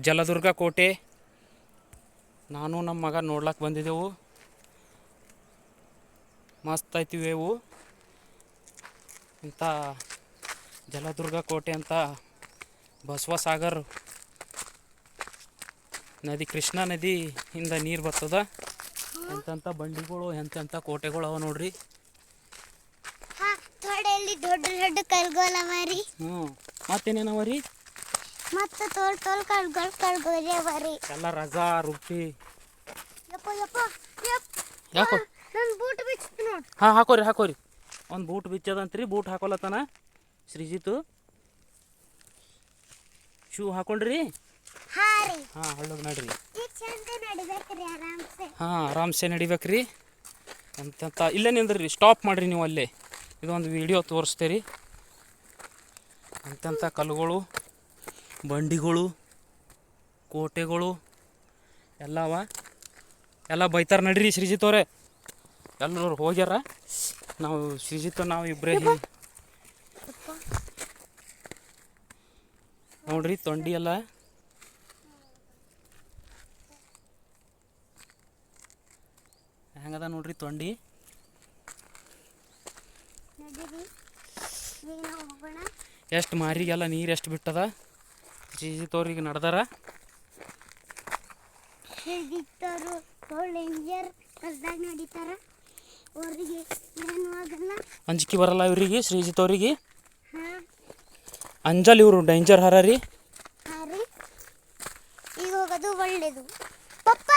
ಜಲದುರ್ಗ ಕೋಟೆ. ನಾನು ನಮ್ಮ ಮಗ ನೋಡ್ಲಕ್ಕೆ ಬಂದಿದ್ದೆವು. ಮಸ್ತ್ ಆಯ್ತಿವೆವು ಇಂಥ ಜಲದುರ್ಗ ಕೋಟೆ ಅಂತ ಬಸವಸಾಗರ್ ನದಿ ಕೃಷ್ಣಾ ನದಿಯಿಂದ ನೀರು ಬರ್ತದ. ಎಂತೆಂಥ ಬಂಡಿಗಳು ಎಂತೆಂಥ ಕೋಟೆಗಳು ಅವ ನೋಡ್ರಿ. ಹ್ಞೂ ಮತ್ತೇನೇನವ ರೀ? ಮತ್ತು ತೋಲ್ ತೋಲ್ ಕಳ್ಗಳು ಕಲ್ಗೋಲೆ ಬರಿ ಎಲ್ಲ ರಜಾ ರುಟ್ಟಿ ಯಪ್ಪ ಯಪ್ಪ ಯಪ್ಪ. ಯಾಕೋ? ನನ್ನ ಬೂಟ್ ಹಾ ಹಾಂ ಹಾಕೋರಿ ಹಾಕೋರಿ. ಒಂದು ಬೂಟ್ ಬಿಚ್ಚದಂತ್ರಿ ಬೂಟ್ ಹಾಕೊಲತ್ತಾನ ಶ್ರೀಜಿತು ಶೂ ಹಾಕೊಂಡ್ರಿ? ಹಾ ಹಳ್ಳೋಗಿ ನಡ್ರಿ. ಹಾಂ ಆರಾಮ್ಸೆ ನಡಿಬೇಕ್ರಿ. ಎಂತೆಂಥ ಇಲ್ಲೇ ನಿಂದ್ರಿ ಸ್ಟಾಪ್ ಮಾಡಿರಿ ನೀವು ಅಲ್ಲೇ. ಇದೊಂದು ವಿಡಿಯೋ ತೋರಿಸ್ತೀರಿ. ಎಂತೆಂಥ ಕಲ್ಲುಗಳು. ಬಂಡಿಗಳು ಕೋಟೆಗಳು ಎಲ್ಲ ಅವ ಎಲ್ಲ ಬೈತಾರೆ ನಡ್ರಿ ಶ್ರೀಜಿತ್ ಅವರೇ. ಎಲ್ಲರೂ ಹೋಗ್ಯಾರ? ನಾವು ಶ್ರೀಜಿತ್ ನಾವು ಇಬ್ಬರೇ ನೋಡ್ರಿ ತೊಂಡಿ ಎಲ್ಲ. ಹೆಂಗದ ನೋಡ್ರಿ ತೊಂಡಿ? ಎಷ್ಟು ಮಾರಿಗೆಲ್ಲ ನೀರು ಎಷ್ಟು ಬಿಟ್ಟದ? ಶ್ರೀಜಿತ್ ಅವ್ರಿಗೆ ನಡ್ದಾರ. ಹಿಡಿತರು ಡೇಂಜರ್ ಕಲ್ದಾಗ ನಡೀತಾರ. ಅವ್ರಿಗೆ ಏನು ಆಗಲ್ಲ. ಅಂಜಿಕೆ ಬರಲ್ಲ ಇವ್ರಿಗೆ ಶ್ರೀಜಿತ್ ಅವರಿಗೆ ಹಾ. ಅಂಜಲ್ ಇವರು ಡೇಂಜರ್ ಹರ. ರೀ ಹಾ ರೀ ಈಗ ಹೋಗೋದು ಒಳ್ಳೇದು. ಪಪ್ಪ!